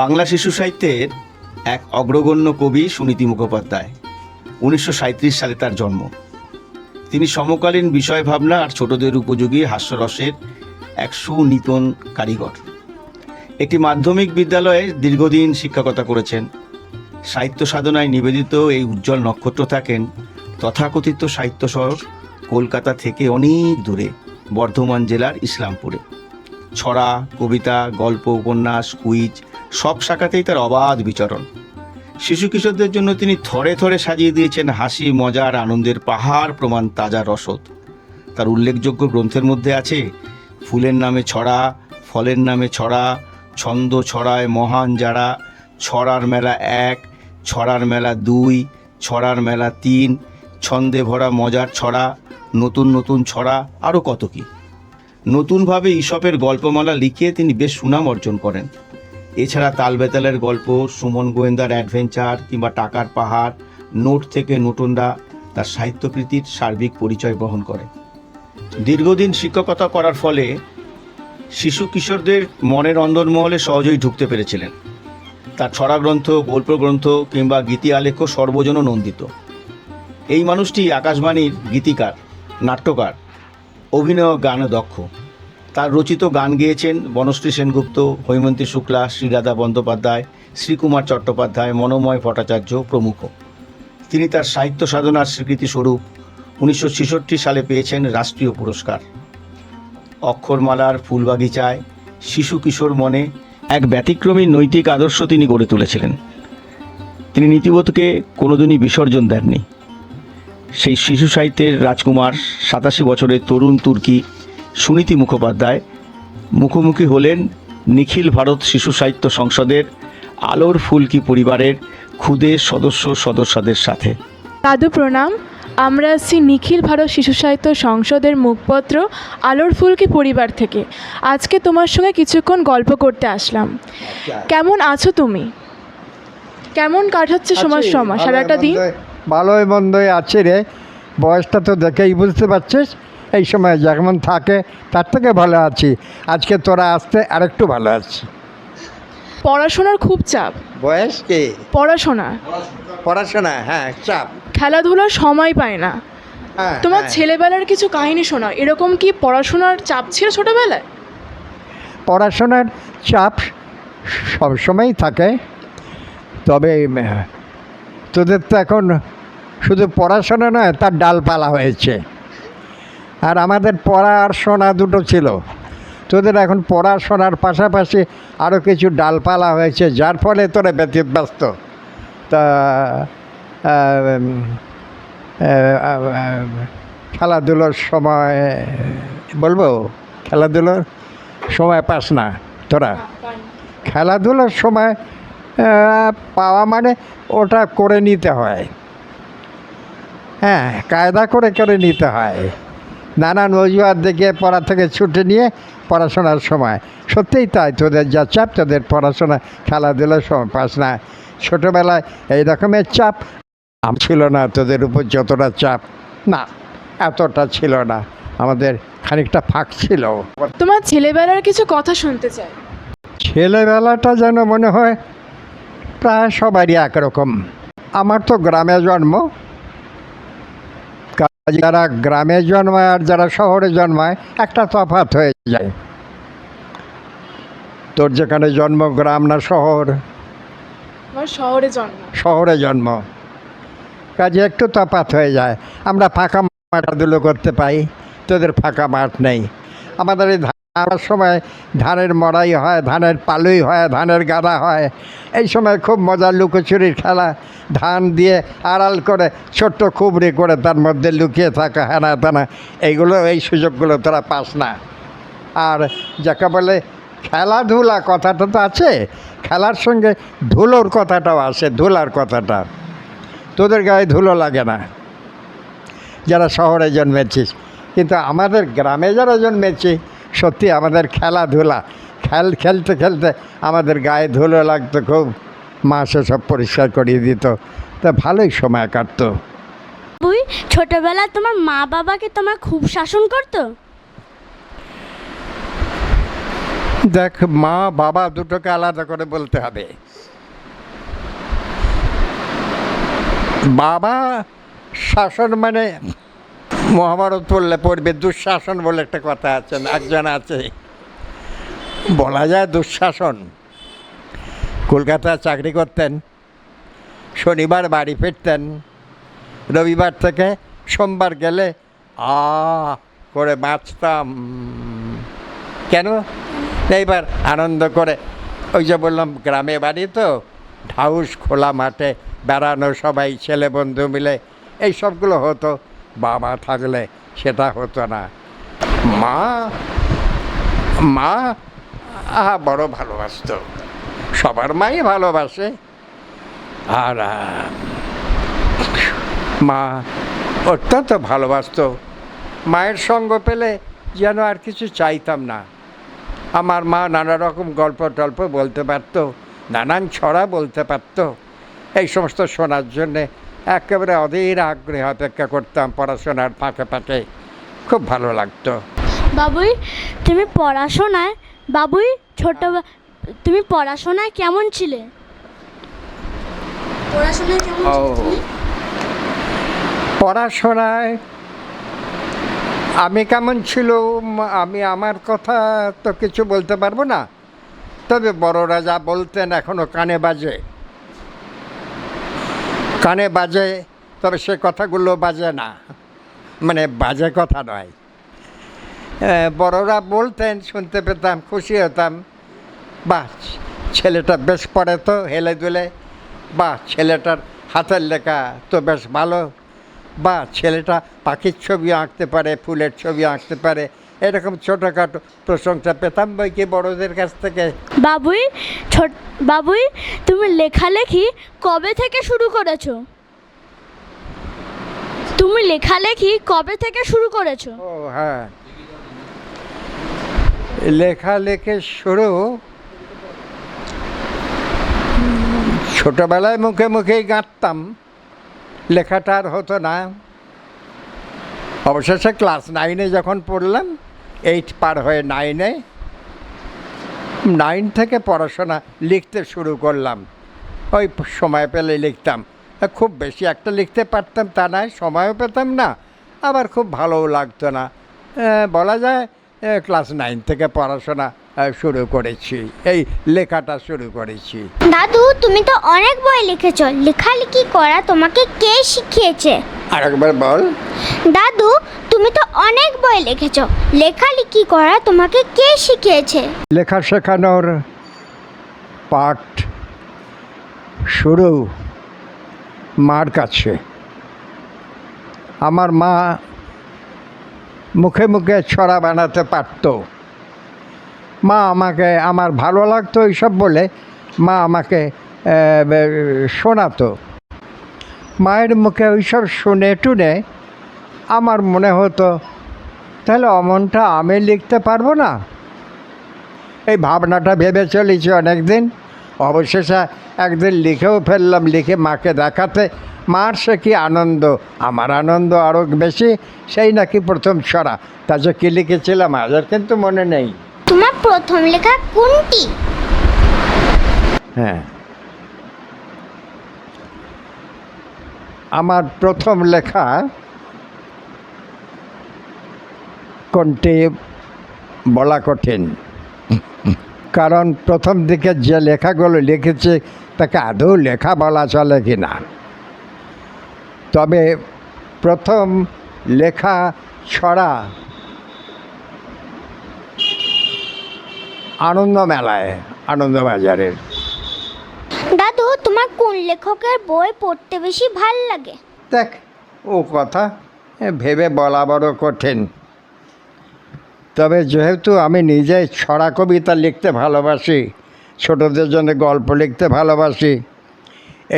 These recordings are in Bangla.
বাংলা শিশু সাহিত্যের এক অগ্রগণ্য কবি সুনীতি মুখোপাধ্যায়, উনিশশো সাঁইত্রিশ সালে তার জন্ম। তিনি সমকালীন বিষয় ভাবনা আর ছোটদের উপযোগী হাস্যরসের এক সুনিতন কারিগর। একটি মাধ্যমিক বিদ্যালয়ে দীর্ঘদিন শিক্ষকতা করেছেন। সাহিত্য সাধনায় নিবেদিত এই উজ্জ্বল নক্ষত্র থাকেন তথাকথিত সাহিত্য শহর কলকাতা থেকে অনেক দূরে, বর্ধমান জেলার ইসলামপুরে। ছড়া, কবিতা, গল্প, উপন্যাস, কুইজ সব শাখাতেই তার অবাধ বিচরণ। শিশু কিশোরদের জন্য তিনি থরে থরে সাজিয়ে দিয়েছেন হাসি মজার আনন্দের পাহাড় প্রমাণ তাজা রসদ। তার উল্লেখযোগ্য গ্রন্থের মধ্যে আছে, ফুলের নামে ছড়া, ফলের নামে ছড়া, ছন্দ ছড়ায় মহান যারা, ছড়ার মেলা এক, ছড়ার মেলা দুই, ছড়ার মেলা তিন, ছন্দে ভরা মজার ছড়া, নতুন নতুন ছড়া আরও কত কী? নতুনভাবে ঈশপের গল্পমালা লিখে তিনি বেশ সুনাম অর্জন করেন। এছাড়া তালবেতালের গল্প, সুমন গোয়েন্দার অ্যাডভেঞ্চার কিংবা টাকার পাহাড়, নোট থেকে নতুনরা তার সাহিত্যকৃতির সার্বিক পরিচয় বহন করে। দীর্ঘদিন শিক্ষকতা করার ফলে শিশু কিশোরদের মনের অন্দরমহলে সহজেই ঢুকতে পেরেছিলেন। তার ছড়া গ্রন্থ, গল্প গ্রন্থ কিংবা গীতি আলেখ্য সর্বজন নন্দিত। এই মানুষটি আকাশবাণীর গীতিকার, নাট্যকার, অভিনয় গানে দক্ষ। তার রচিত গান গেয়েছেন বনশ্রী সেনগুপ্ত, হৈমন্তী শুক্লা, শ্রীরাধা বন্দ্যোপাধ্যায়, শ্রীকুমার চট্টোপাধ্যায়, মনোময় ভট্টাচার্য প্রমুখ। তিনি তার সাহিত্য সাধনার স্বীকৃতিস্বরূপ উনিশশো ছেষট্টি সালে পেয়েছেন রাষ্ট্রীয় পুরস্কার। অক্ষরমালার ফুলবাগিচায় শিশু কিশোর মনে এক ব্যতিক্রমী নৈতিক আদর্শ তিনি গড়ে তুলেছিলেন। তিনি নীতিবোধকে কোনোদিনই বিসর্জন দেননি। সেই শিশু সাহিত্যের রাজকুমার সাতাশি বছরের তরুণ তুর্কি সুনীতি মুখোপাধ্যায়। মুখোমুখি হলেন নিখিল ভারত শিশু সাহিত্য সংসদের আলোর ফুলকি পরিবারের ক্ষুদে সদস্য সদস্যদের সাথে। দাদু প্রণাম। আমরা আসছি নিখিল ভারত শিশু সাহিত্য সংসদের মুখপত্র আলোর ফুলকি পরিবার থেকে। আজকে তোমার সঙ্গে কিছুক্ষণ গল্প করতে আসলাম। কেমন আছো তুমি? কেমন কাটাচ্ছে সময়? সময় সারাটা দিন? ভালোই মন্দই আছে রে। বয়সটা তো দেখেই বুঝতে পারছিস। এই সময় যেমন থাকে তার থেকে ভালো আছি। আজকে তোরা আসতে আরেকটু ভালো আছি। পড়াশোনার খুব চাপ। বয়স কি? পড়াশোনা। পড়াশোনা হ্যাঁ চাপ। খেলাধুলার সময় পায় না। হ্যাঁ তোমার হ্যাঁ। ছেলেবেলার কিছু কাহিনী শোনাও। এরকম কি পড়াশোনার চাপ ছিল ছোটবেলায়? পড়াশোনার চাপ সবসময়ই থাকে। তবে তোদের তো এখন শুধু পড়াশোনা নয় তার ডালপালা হয়েছে। আর আমাদের পড়া আর শোনা দুটো ছিল। তোদের এখন পড়াশোনার পাশাপাশি আরও কিছু ডালপালা হয়েছে যার ফলে তোরা ব্যতিব্যস্ত। তা খেলাধুলোর সময় বলব? খেলাধুলোর সময় পাস না তোরা? খেলাধুলোর সময় পাওয়া মানে ওটা করে নিতে হয়। হ্যাঁ কায়দা করে করে নিতে হয়। নানান অজুহাত দেখে পড়া থেকে ছুটে নিয়ে পড়াশোনার সময়। সত্যিই তাই তোদের যা চাপ তোদের পড়াশোনা খেলাধুলার সময় পাস না। ছোটোবেলায় এই রকমের চাপ আম ছিল না তোদের উপর যতটা চাপ না এতটা ছিল না। আমাদের খানিকটা ফাঁক ছিল। তোমার ছেলেবেলার কিছু কথা শুনতে চাই। ছেলেবেলাটা যেন মনে হয় প্রায় সবারই একরকম। আমার তো গ্রামে জন্ম কাজে যারা গ্রামে জন্মায় আর যারা শহরে জন্মায় একটা তফাত হয়ে যায়। তোর যেখানে জন্ম গ্রাম না শহর? শহরে জন্ম। শহরে জন্ম। কাজে একটু তফাত হয়ে যায়। আমরা ফাঁকা মাঠাধুলো করতে পাই তোদের ফাঁকা মাঠ নেই। আমাদের এই ধানের সময় ধানের মড়াই হয়, ধানের পালুই হয়, ধানের গাদা হয়। এই সময় খুব মজার লুকোচুরির খেলা। ধান দিয়ে আড়াল করে ছোট্ট খুবড়ি করে তার মধ্যে লুকিয়ে থাকা হেনা তেনা। এইগুলো, এই সুযোগগুলো তোরা পাস না। আর যাকে বলে খেলাধুলা কথাটা তো আছে, খেলার সঙ্গে ধুলোর কথাটাও আছে, ধুলার কথাটা। তোদের গায়ে ধুলো লাগে না। যারা শহরে জন্মেছিস, কিন্তু আমাদের গ্রামে যারা জন্মেছি সত্যি আমাদের খেলাধুলা খেল খেলতে খেলতে আমাদের গায়ে ধুলো লাগতো খুব। মা সব পরিষ্কার করিয়ে দিত। তা ভালোই সময় কাটতো। বুই ছোটবেলায় তোমার মা বাবাকে তোমার খুব শাসন করতো? দেখ মা বাবা দুটোকে আলাদা করে বলতে হবে। বাবা শাসন মানে মহাভারত পড়লে পড়বে দুঃশাসন বলে একটা কথা আছে, একজন আছে। বলা যায় দুঃশাসন। কলকাতায় চাকরি করতেন, শনিবার বাড়ি ফিরতেন, রবিবার থেকে সোমবার গেলে, আ, করে বাঁচতাম। কেন? এইবার আনন্দ করে, ওই যে বললাম, গ্রামে বাড়ি তো, ঢাউস, খোলা মাঠে, বেড়ানো সবাই, ছেলে বন্ধু মিলে, এই সবগুলো হতো। বাবা থাকলে সেটা হতো না। মা মা, আহা, বড় ভালোবাসতো। সবার মাই ভালোবাসে। আর মা অত্যন্ত ভালোবাসতো। মায়ের সঙ্গ পেলে যেন আর কিছু চাইতাম না। আমার মা নানা রকম গল্প টল্প বলতে পারত, নানান ছড়া বলতে পারত। এই সমস্ত শোনার জন্যে একেবারে অধীর আগ্রহে অপেক্ষা করতাম পড়াশোনার ফাঁকে ফাঁকে খুব ভালো লাগতো। বাবুই তুমি পড়াশোনায় বাবুই ছোট তুমি পড়াশোনায় কেমন ছিলে? পড়াশোনায় কেমন পড়াশোনায় আমি কেমন ছিল আমি আমার কথা তো কিছু বলতে পারব না। তবে বড়রা যা বলতেন এখনও কানে বাজে। কানে বাজে, তবে সে কথাগুলো বাজে না। মানে বাজে কথা নয়। বড়রা বলতেন, শুনতে পেতাম, খুশি হতাম, বাহ, ছেলেটা বেশ পড়ে তো হেলে দুলে, বাহ, ছেলেটার হাতের লেখা তো বেশ ভালো বা ছেলেটা পাখির ছবি আঁকতে পারে, ফুলের ছবি আঁকতে পারে এরকম ছোটোখাটো প্রশংসা পেতাম বই কি বড়দের কাছ থেকে? বাবুই ছোট বাবুই তুমি লেখালেখি কবে থেকে শুরু করেছ? তুমি লেখালেখি কবে থেকে শুরু করেছ? ও হ্যাঁ। লেখালেখি শুরু ছোটবেলায় মুখে মুখেই গাঁথতাম লেখাটা আর হতো না। অবশেষে ক্লাস নাইনে যখন পড়লাম এইট পার হয়ে নাইনে নাইন থেকে পড়াশোনা লিখতে শুরু করলাম। ওই সময় পেলে লিখতাম। খুব বেশি একটা লিখতে পারতাম তা নয়, সময়ও পেতাম না, আবার খুব ভালোও লাগতো না। বলা যায় ক্লাস নাইন থেকে পড়াশোনা শুরু করেছি। এই লেখাটা শুরু করেছি। দাদু, তুমি তো অনেক বই লিখেছো। লেখালেখি করা তোমাকে কে শিখিয়েছে? আরেকবার বল। দাদু তুমি তো অনেক বই লিখেছো। লেখালেখি করা তোমাকে কে শিখিয়েছে? লেখা শেখানোর পাঠ শুরু মার কাছে। আমার মা মুখে মুখে ছড়া বানাতে পারত। মা আমাকে আমার ভালো লাগতো এইসব বলে মা আমাকে শোনাতো। মায়ের মুখে ওইসব শুনে টুনে আমার মনে হতো তাহলে অমনটা আমি লিখতে পারব না? এই ভাবনাটা ভেবে চলেছি অনেক দিন অবশেষে একদিন লিখেও ফেললাম লিখে মাকে দেখাতে মার সে কি আনন্দ? আমার আনন্দ আরও বেশি সেই নাকি প্রথম ছড়া তা যে কী লিখেছিলাম আজের কিন্তু মনে নেই। তোমার প্রথম লেখা কোনটি? হ্যাঁ। আমার প্রথম লেখা কোনটি বলা কঠিন? কারণ প্রথম দিকে যে লেখাগুলো লিখেছি, তাকে আদৌ লেখা বলা চলে কি না তবে প্রথম লেখা ছড়া আনন্দ মেলায় আনন্দবাজারের। দাদু তোমার কোন লেখকের বই পড়তে বেশি ভালো লাগে? দেখ ও কথা ভেবে বলা বড় কঠিন। তবে যেহেতু আমি নিজে ছড়া কবিতা লিখতে ভালোবাসি ছোটদের জন্য গল্প লিখতে ভালোবাসি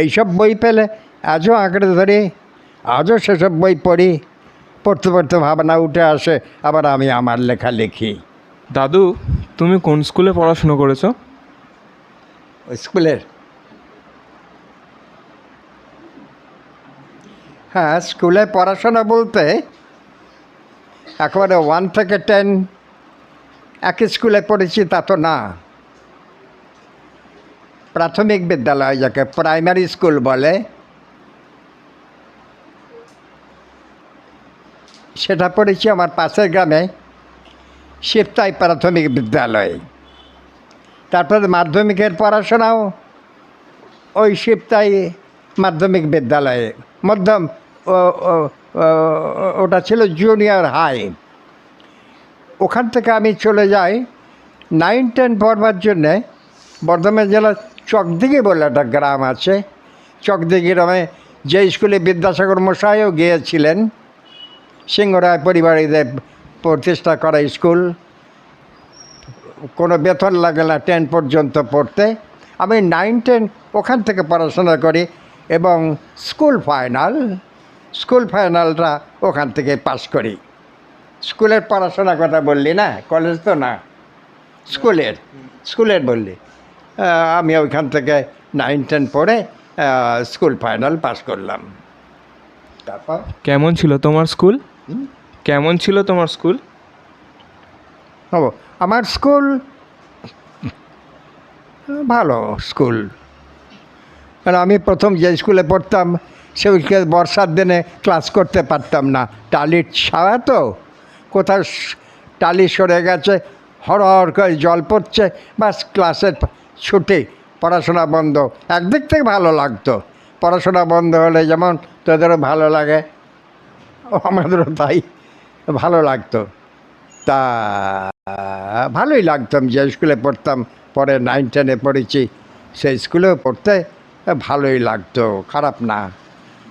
এইসব বই পেলে আজও আঁকড়ে ধরি আজও সেসব বই পড়ি পড়তে পড়তে ভাবনা উঠে আসে আবার আমি আমার লেখা লিখি। দাদু তুমি কোন স্কুলে পড়াশুনো করেছ? ওই স্কুলের? হ্যাঁ স্কুলে পড়াশোনা বলতে একেবারে ওয়ান থেকে টেন এক স্কুলে পড়েছি তা তো না। প্রাথমিক বিদ্যালয় যাকে প্রাইমারি স্কুল বলে, সেটা পড়েছি আমার পাশের গ্রামে, শিবতাই প্রাথমিক বিদ্যালয়ে। তারপরে মাধ্যমিকের পড়াশোনাও ওই শিবতাই মাধ্যমিক বিদ্যালয়ে, মধ্যম ওটা ছিল জুনিয়র হাই ওখান থেকে আমি চলে যাই। নাইন টেন পড়বার জন্যে বর্ধমান জেলার চকদিঘি বলে একটা গ্রাম আছে। চকদিঘি গ্রামে যে স্কুলে বিদ্যাসাগর মশাইও গিয়েছিলেন, সিংহরায় পরিবারীদের প্রতিষ্ঠা করা স্কুল। কোনো বেতন লাগে না টেন পর্যন্ত পড়তে। আমি নাইন টেন ওখান থেকে পড়াশোনা করি এবং স্কুল ফাইনাল স্কুল ফাইনালটা ওখান থেকে পাস করি। স্কুলের পড়াশোনার কথা বললি না? কলেজ তো না? স্কুলের? স্কুলের বললি। আমি ওইখান থেকে নাইন টেন পড়ে স্কুল ফাইনাল পাস করলাম। তারপর? কেমন ছিল তোমার স্কুল? কেমন ছিল তোমার স্কুল? ও আমার স্কুল ভালো স্কুল। কারণ আমি প্রথম যে স্কুলে পড়তাম, সে বর্ষার দিনে ক্লাস করতে পারতাম না। টালির ছাওয়া তো? কোথাও টালি সরে গেছে, হর করে জল পড়ছে, বাস ক্লাসের ছুটি, পড়াশোনা বন্ধ। একদিক থেকে ভালো লাগতো। পড়াশোনা বন্ধ হলে যেমন তোদেরও ভালো লাগে, আমাদেরও তাই, ভালো লাগতো। তা, ভালোই লাগতাম যে স্কুলে পড়তাম, পরে নাইন টেনে পড়েছি, সেই স্কুলেও পড়তে ভালোই লাগতো খারাপ না।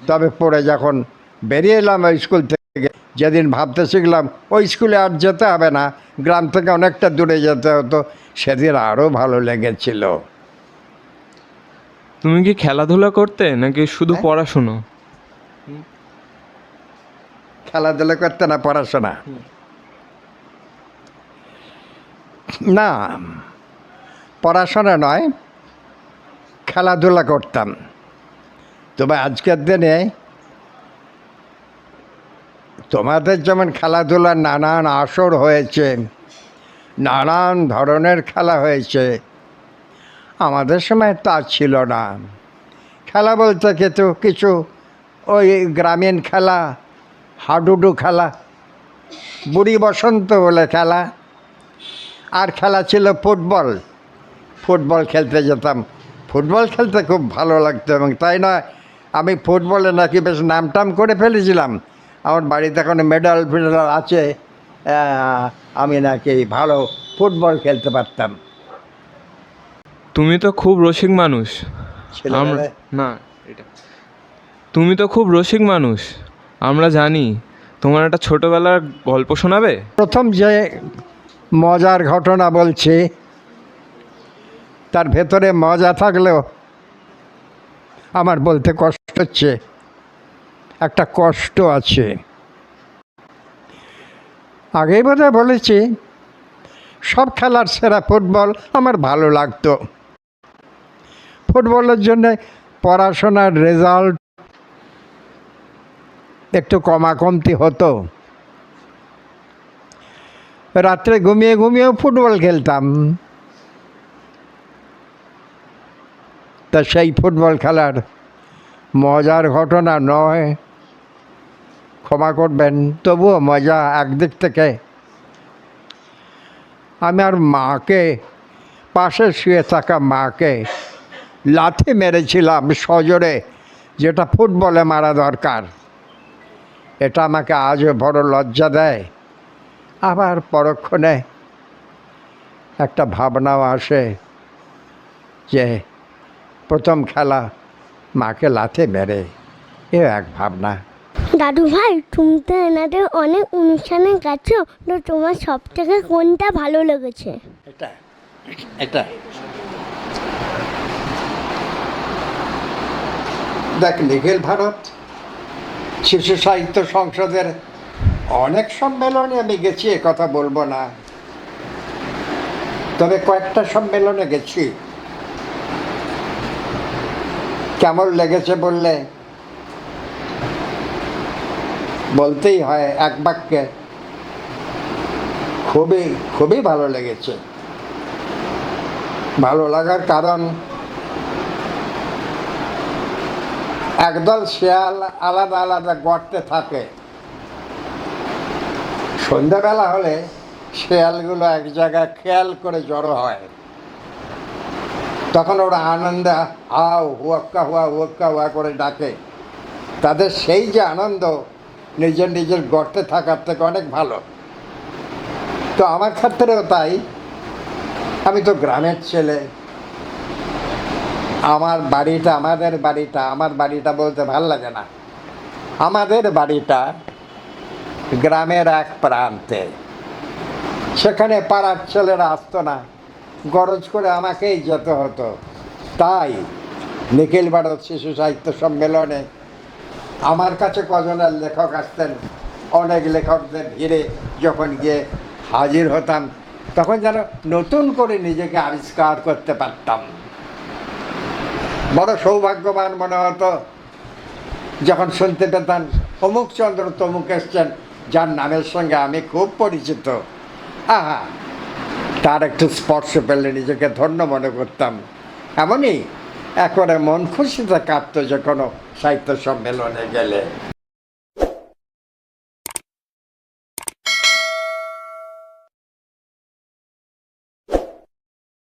তবে পড়ে যখন বেরিয়ে এলাম ওই স্কুল থেকে যেদিন ভাবতে শিখলাম ওই স্কুলে আর যেতে হবে না গ্রাম থেকে অনেকটা দূরে যেতে হতো সেদিন আরও ভালো লেগেছিল। তুমি কি খেলাধুলা করতে নাকি শুধু হ্যাঁ। পড়াশুনো? খেলাধুলা করতে না পড়াশোনা? না পড়াশোনা নয় খেলাধুলা করতাম। তবে আজকের দিনে তোমাদের যেমন খেলাধুলার নানান আসর হয়েছে, নানান ধরনের খেলা হয়েছে, আমাদের সময় তা ছিল না। খেলা বলতে কিন্তু কিছু ওই গ্রামীণ খেলা, হাডুডু খেলা, বুড়ি বসন্ত বলে খেলা, আর খেলা ছিল ফুটবল। ফুটবল খেলতে যেতাম। ফুটবল খেলতে খুব ভালো লাগতো এবং তাই নয় আমি ফুটবলে নাকি বেশ নামটাম করে ফেলেছিলাম। আমার বাড়িতে এখন মেডাল ফেডাল আছে আমি নাকি ভালো ফুটবল খেলতে পারতাম। তুমি তো খুব রসিক মানুষ। না এটা তুমি তো খুব রসিক মানুষ। আমরা জানি তোমার একটা ছোটোবেলার গল্প শোনাবে? প্রথম যে মজার ঘটনা বলছি তার ভেতরে মজা থাকলেও আমার বলতে কষ্ট হচ্ছে। একটা কষ্ট আছে। আগেই বোধহয় বলেছি, সব খেলার সেরা ফুটবল আমার ভালো লাগতো। ফুটবলের জন্যে পড়াশোনার রেজাল্ট একটু কমাকমতি হতো। রাত্রে ঘুমিয়ে ঘুমিয়েও ফুটবল খেলতাম। তা সেই ফুটবল খেলার মজার ঘটনা নয়। ক্ষমা করবেন, তবুও মজা একদিক থেকে। আমি আর মাকে, পাশে শুয়ে থাকা মাকে লাথি মেরেছিলাম সজোরে, যেটা ফুটবলে মারা দরকার। এটা আমাকে আজও বড় লজ্জা দেয়। আবার পরক্ষণে একটা ভাবনাও আসে যে প্রথম খেলা মাকে লাথে মেরে এ এক ভাবনা। দাদু ভাই তুমি তো এনাদের অনেক অনুষ্ঠানে গেছো তো তোমার সব থেকে কোনটা ভালো লেগেছে? এটা এটা দেখ নিখিল ভারত শিশু সাহিত্য সংসদের অনেক সম্মেলনে আমি গেছি কথা বলব না। তবে কয়েকটা সম্মেলনে গেছি। কেমন লেগেছে বললে? বলতেই হয় এক বাক্যে, খুবই খুবই ভালো লেগেছে। ভালো লাগার কারণ, একদল শেয়াল আলাদা আলাদা গর্তে থাকে। সন্ধ্যাবেলা হলে শেয়ালগুলো এক জায়গায় খেয়াল করে জড়ো হয়। তখন ওরা আনন্দে, আও, হুয়াক্কা, হুয়া হুয়াক্কা, হুয়া করে ডাকে। তাদের সেই যে আনন্দ নিজের নিজের গর্তে থাকার থেকে অনেক ভালো। তো আমার ক্ষেত্রেও তাই। আমি তো গ্রামের ছেলে। আমার বাড়িটা, আমাদের বাড়িটা, আমার বাড়িটা বলতে ভালো লাগে না। আমাদের বাড়িটা গ্রামের এক প্রান্তে। সেখানে পাড়ার ছেলেরা আসতো না। গরজ করে আমাকেই যেতে হতো। তাই নিখিল ভারত শিশু সাহিত্য সম্মেলনে আমার কাছে কজনের লেখক আসতেন, অনেক লেখকদের ভিড়ে যখন গিয়ে হাজির হতাম, তখন যেন নতুন করে নিজেকে আবিষ্কার করতে পারতাম। বড় সৌভাগ্যবান মনে হতো, যখন শুনতে পেতাম অমুক চন্দ্র তমুক এসছেন, যার নামের সঙ্গে আমি খুব পরিচিত। আহা তার একটু স্পর্শ পেলে নিজেকে ধন্য মনে করতাম। এমনই একবারে মন খুশিতে কাঁপত যে কোনো সাহিত্য সম্মেলনে গেলে।